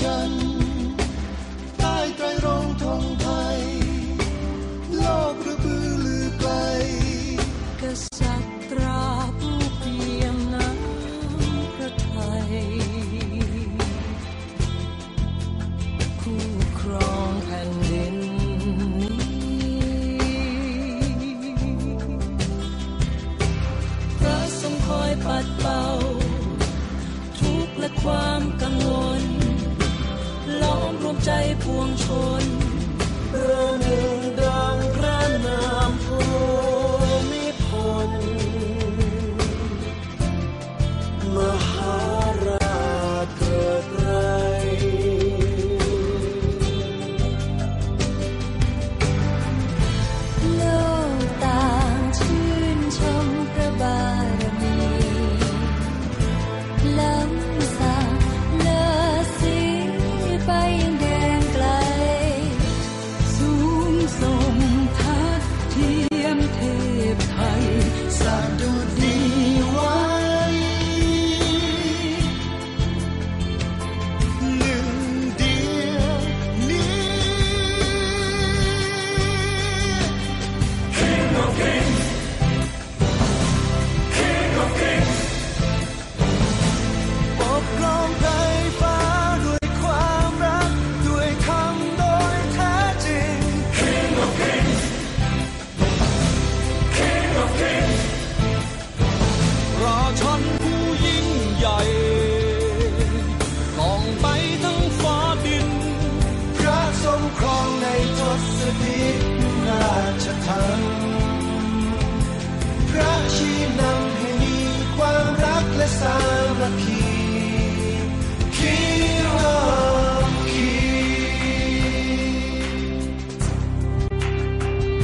ฉันใต้ไตรรงทองไทย โลกระบือลือไกลกษัตริย์ตราผู้เพียงน้ำพระไทยคู่ครองแผ่นดินพระทรงคอยปัดเป่า ทุกข์และความกังวล ติดราชธา